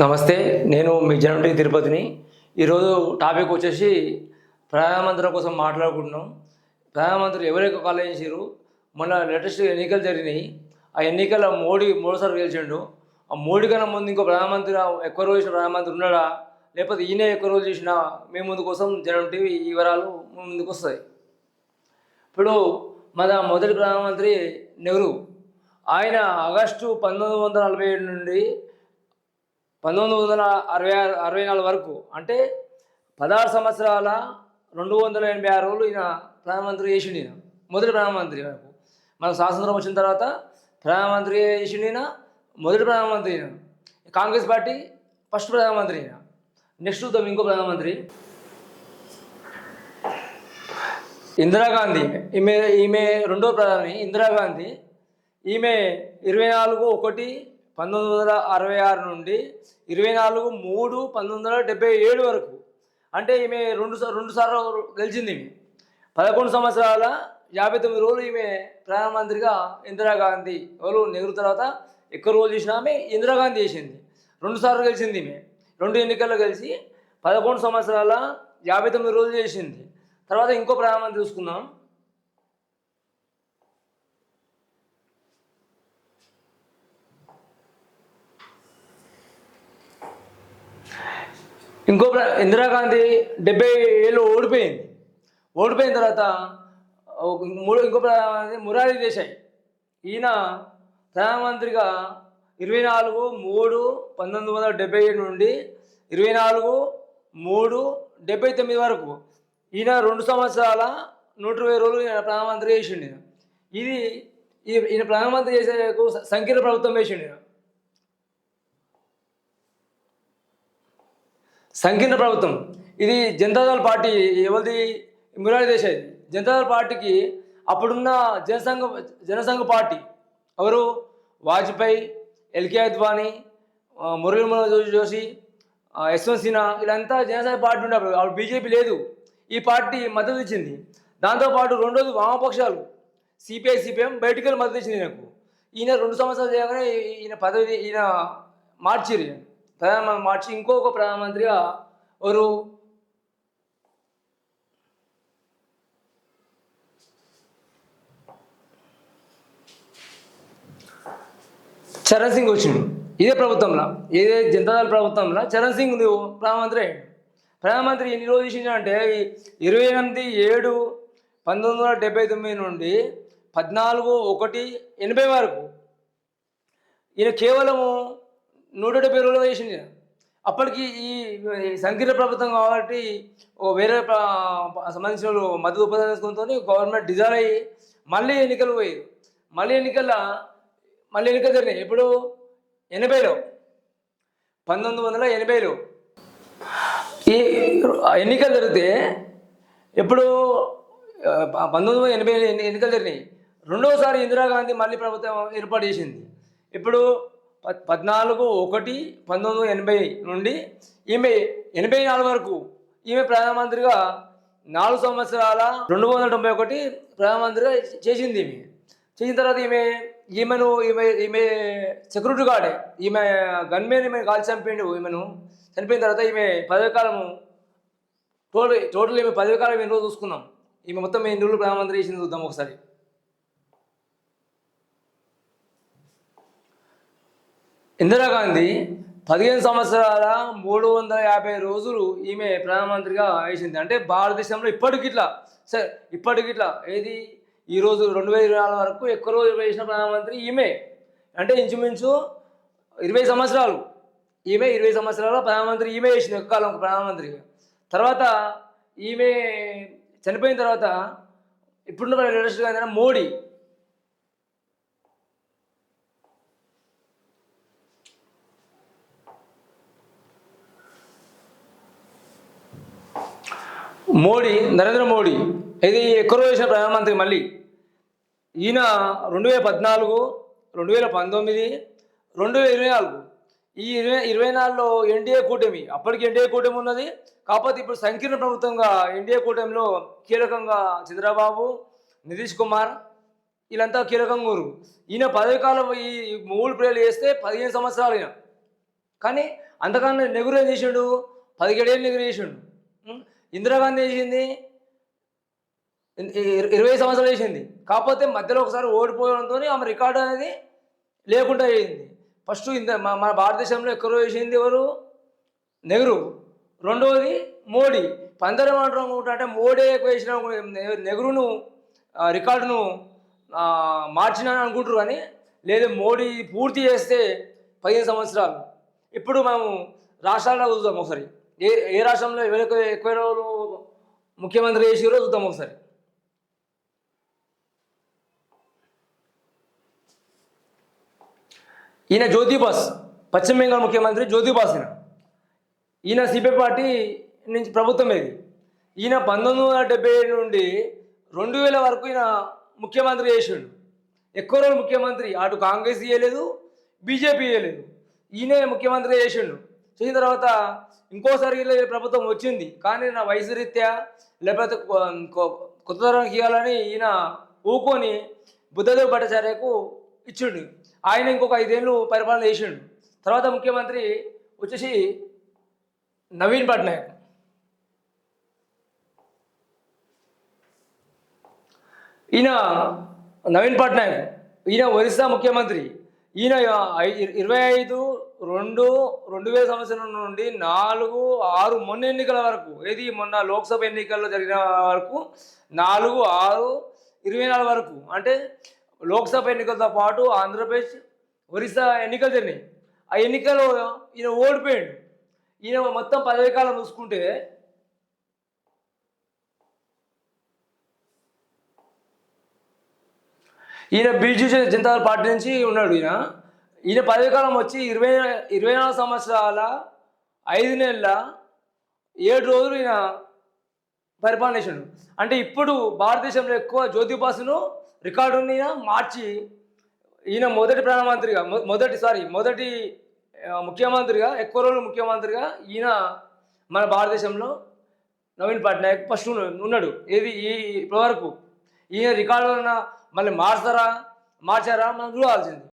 నమస్తే నేను మీ జనవరి తిరుపతిని. ఈరోజు టాపిక్ వచ్చేసి ప్రధానమంత్రి కోసం మాట్లాడుకుంటున్నాం. ప్రధానమంత్రి ఎవరైతే కాలేజ్ చేసారు మొన్న లేటెస్ట్ ఎన్నికలు జరిగినాయి. ఆ ఎన్నికల మోడీ మూడోసారి గెలిచిండు. ఆ మోడీ కన్నా ముందు ఇంకో ప్రధానమంత్రి ఎక్కువ రోజు చేసిన ప్రధానమంత్రి ఉన్నాడా? లేకపోతే ఈయనే ఎక్కువ రోజులు చేసిన మీ ముందు కోసం జనం టీవీ వివరాలు ముందుకు వస్తాయి. ఇప్పుడు మన మొదటి ప్రధానమంత్రి నెహ్రూ. ఆయన ఆగస్టు పంతొమ్మిది వందల నలభై ఏడు నుండి పంతొమ్మిది వందల అరవై ఆరు అరవై నాలుగు వరకు అంటే పదహారు సంవత్సరాల రెండు వందల ఎనభై ఆరు రోజులు ఈయన ప్రధానమంత్రి చేసిండు ఈయన. మొదటి ప్రధానమంత్రి వరకు మన స్వాతంత్రం వచ్చిన తర్వాత ప్రధానమంత్రి చేసిండు ఈయన మొదటి ప్రధానమంత్రి ఈయన. కాంగ్రెస్ పార్టీ ఫస్ట్ ప్రధానమంత్రి ఈయన. నెక్స్ట్ చూద్దాం ఇంకో ప్రధానమంత్రి. ఇందిరాగాంధీ ఈమె ఈమె రెండో ప్రధాని ఇందిరాగాంధీ. ఈమె ఇరవై నాలుగు ఒకటి పంతొమ్మిది వందల అరవై ఆరు నుండి ఇరవై నాలుగు మూడు పంతొమ్మిది వందల డెబ్బై ఏడు వరకు. అంటే ఈమె రెండు రెండు సార్లు గెలిచింది ఈమె. పదకొండు సంవత్సరాల యాభై తొమ్మిది రోజులు ఈమె ప్రధానమంత్రిగా ఇందిరాగాంధీ ఎవరు? నెహ్రూ తర్వాత ఎక్కువ రోజులు చేసిన ఆమె ఇందిరాగాంధీ చేసింది. రెండు సార్లు గెలిచింది ఈమె. రెండు ఎన్నికల్లో గెలిచి పదకొండు సంవత్సరాల యాభై తొమ్మిది రోజులు చేసింది. తర్వాత ఇంకో ప్రధానమంత్రి చూసుకుందాం. ఇంకో ఇందిరాగాంధీ డెబ్బై ఏళ్ళు ఓడిపోయింది. ఓడిపోయిన తర్వాత మూడు ఇంకో మురారీ మురారి దేశాయ్. ఈయన ప్రధానమంత్రిగా ఇరవై నాలుగు మూడు పంతొమ్మిది వందల డెబ్బై ఏడు నుండి ఇరవై నాలుగు మూడు డెబ్బై తొమ్మిది వరకు ఈయన రెండు సంవత్సరాల నూట ఇరవై రోజులు ఈయన ప్రధానమంత్రి చేసిండు. ఇది ఈయన ప్రధానమంత్రి చేసే సంకీర్ణ ప్రభుత్వం వేసిండు ఈయన. సంకీర్ణ ప్రభుత్వం. ఇది జనతాదళ పార్టీ ఎవరిది? మురారి దేశాయ్. జనతాదళ పార్టీకి అప్పుడున్న జనసంఘ జనసంఘ పార్టీ ఎవరు? వాజ్పేయి ఎల్కే అద్వానీ మురళీ మనోహర్ జోషి యశ్వంత్ సిన్హా వీళ్ళంతా జనసేన పార్టీ ఉండే అప్పుడు బీజేపీ లేదు. ఈ పార్టీ మద్దతు ఇచ్చింది. దాంతోపాటు రెండోది వామపక్షాలు సిపిఐ సిపిఎం బయటికి వెళ్ళి మద్దతు ఇచ్చింది ఈయనకు. ఈయన రెండు సంవత్సరాలు చేయగానే ఈయన పదవి ఈయన మార్చిరు ఈయన. ప్రధాన మార్చి ఇంకొక ప్రధానమంత్రిగా ఎవరు? చరణ్ సింగ్ వచ్చిండు. ఇదే ప్రభుత్వంలో. ఇదే జనతాదళ ప్రభుత్వంలో. చరణ్ సింగ్ ప్రధానమంత్రి అయ్యాడు ప్రధానమంత్రి ఎన్ని రోజులు చేసిండు అంటే ఇరవై ఎనిమిది ఏడు పంతొమ్మిది వందల డెబ్బై తొమ్మిది నుండి పద్నాలుగు ఒకటి ఎనభై వరకు. ఈయన కేవలము నూట డెబ్బై రోజులు చేసింది. అప్పటికి ఈ సంకీర్ణ ప్రభుత్వం కాబట్టి ఓ వేరే సంబంధించిన వాళ్ళు మద్దతు ఉపసంహరించుకుంటూ గవర్నమెంట్ డిజాల్వ్ అయ్యి మళ్ళీ ఎన్నికలు పోయి మళ్ళీ ఎన్నికల మళ్ళీ ఎన్నికలు జరిగినాయి. ఇప్పుడు ఎనభైలో. పంతొమ్మిది వందల ఎనభైలో. ఈ ఎన్నికలు జరిగితే ఇప్పుడు పంతొమ్మిది వందల ఎనభై ఎన్ని- ఎన్నికలు జరిగినాయి. రెండవసారి ఇందిరాగాంధీ మళ్ళీ ప్రభుత్వం ఏర్పాటు చేసింది. ఇప్పుడు పద్నాలుగు ఒకటి పంతొమ్మిది వందల ఎనభై నుండి ఈమె ఎనభై నాలుగు వరకు ఈమె ప్రధానమంత్రిగా నాలుగు సంవత్సరాల రెండు వందల తొంభై ఒకటి ప్రధానమంత్రిగా చేసింది ఈమె. చేసిన తర్వాత ఈమె ఈమెను ఈమె ఈమె సెక్యూరిటీ గార్డే ఈమె గన్మెన్ ఈమె కాల్చి చంపిండు ఈమెను. చనిపోయిన తర్వాత ఈమె పదవికాలము టోటల్ టోటల్ ఈమె పదవికాలం ఎన్ని రోజులు చూసుకుందాం ఈమె మొత్తం ఎన్ని రోజులు ప్రధానమంత్రి చేసింది చూద్దాం ఒకసారి. ఇందిరాగాంధీ పదిహేను సంవత్సరాల మూడు వందల యాభై రోజులు ఈమె ప్రధానమంత్రిగా వేసింది అంటే భారతదేశంలో ఇప్పటికి ఇట్లా సరే ఇప్పటికి ఇట్లా ఏది ఈరోజు రెండు వేల ఇరవై నాలుగు వరకు ఎక్కువ రోజులు వేసిన ప్రధానమంత్రి ఈమె. అంటే ఇంచుమించు ఇరవై సంవత్సరాలు. ఈమె ఇరవై సంవత్సరాల ప్రధానమంత్రి ఈమె వేసింది ఎక్కువ కాలం ప్రధానమంత్రి తర్వాత ఈమె చనిపోయిన తర్వాత ఇప్పుడున్న లేటెస్ట్గా ఏంటంటే మోడీ. మోడీ నరేంద్ర మోడీ ఇది ఎక్కువ చేసిన ప్రధానమంత్రి మళ్ళీ. ఈయన రెండు వేల పద్నాలుగు రెండు వేల పంతొమ్మిది రెండు వేల ఇరవై నాలుగు. ఈ ఇరవై ఇరవై నాలుగులో ఎన్డీఏ కూటమి అప్పటికి ఎన్డీఏ కూటమి ఉన్నది. కాకపోతే ఇప్పుడు సంకీర్ణ ప్రభుత్వంగా ఎన్డీఏ కూటమిలో కీలకంగా చంద్రబాబు నితీష్ కుమార్ వీళ్ళంతా కీలకంగా ఊరు ఈయన పదవి కాలం ఈ మూడు ప్రేలు చేస్తే పదిహేను సంవత్సరాలు ఈయన. కానీ అంతకన్నా నెగురు ఏం చేసిండు? పదిహేడేళ్ళు నెగురు చేసిండు? ఇందిరాగాంధీ చేసింది ఇరవై సంవత్సరాలు చేసింది కాకపోతే మధ్యలో ఒకసారి ఓడిపోవడంతో ఆమె రికార్డు అనేది లేకుండా అయింది ఫస్ట్ ఇంత మన భారతదేశంలో ఎక్కువ చేసింది ఎవరు? నెహ్రూ. రెండవది మోడీ. పందరం ఏమంటారు అనుకుంటా అంటే మోడీ ఎక్కువ చేసిన నెహ్రూను రికార్డును ఆ, మార్చిన అనుకుంటారు కానీ లేదు మోడీ పూర్తి చేస్తే పదిహేను సంవత్సరాలు. ఇప్పుడు మేము రాష్ట్రాలను చూద్దాం ఒకసారి. ఏ ఏ రాష్ట్రంలో ఎవరు ఎక్కువ రోజులు ముఖ్యమంత్రి చేసిరో చూద్దాం ఒకసారి. ఈయన జ్యోతి బాస్ పశ్చిమ బెంగాల్ ముఖ్యమంత్రి జ్యోతిబాస్ ఈయన. ఈయన సిపిఐ పార్టీ నుంచి ప్రభుత్వం ఇది ఈయన పంతొమ్మిది వందల డెబ్బై ఏడు నుండి రెండు వేల వరకు ఈయన ముఖ్యమంత్రి చేసిండు. ఎక్కువ రోజులు ముఖ్యమంత్రి అటు కాంగ్రెస్ చేయలేదు బీజేపీ చేయలేదు. ఈయనే ముఖ్యమంత్రి చేసిండు. చేసిన తర్వాత ఇంకోసారి ప్రభుత్వం వచ్చింది. కానీ నా వయసు రీత్యా లేకపోతే కొత్త తరం గీయాలని ఈయన ఊకొని బుద్ధదేవ్ భట్టాచార్యకు ఇచ్చిండు. ఆయన ఇంకొక ఐదేళ్ళు పరిపాలన చేసిండు. తర్వాత ముఖ్యమంత్రి వచ్చేసి నవీన్ పట్నాయక్. ఈయన నవీన్ పట్నాయక్ ఈయన ఒరిస్సా ముఖ్యమంత్రి. ఈయన ఇరవై ఐదు రెండు రెండు వేల సంవత్సరం నుండి నాలుగు ఆరు మొన్న ఎన్నికల వరకు ఏది? మొన్న లోక్సభ ఎన్నికల్లో జరిగిన వరకు నాలుగు ఆరు ఇరవై నాలుగు వరకు. అంటే లోక్సభ ఎన్నికలతో పాటు ఆంధ్రప్రదేశ్ ఒరిస్సా ఎన్నికలు జరిగినాయి. ఆ ఎన్నికల్లో ఈయన ఓడిపోయాడు. ఈయన మొత్తం పదవి కాలం చూసుకుంటే ఈయన బీజు జనతా పార్టీ నుంచి ఉన్నాడు ఈయన. ఈయన పదవి కాలం వచ్చి ఇరవై ఇరవై నాలుగు సంవత్సరాల ఐదు నెలల ఏడు రోజులు ఈయన పరిపాలన చేసిండు. అంటే ఇప్పుడు భారతదేశంలో ఎక్కువ జ్యోతిబాసును రికార్డుని ఈయన మార్చి ఈయన మొదటి ప్రధానమంత్రిగా మొదటి సారీ మొదటి ముఖ్యమంత్రిగా ఎక్కువ రోజులు ముఖ్యమంత్రిగా ఈయన మన భారతదేశంలో నవీన్ పట్నాయక్ ఫస్ట్ ఉన్నాడు. ఏది ఈ ఇప్పటివరకు. ఈయన రికార్డు మళ్ళీ మార్చారా మార్చారా మనం చూడాల్సింది.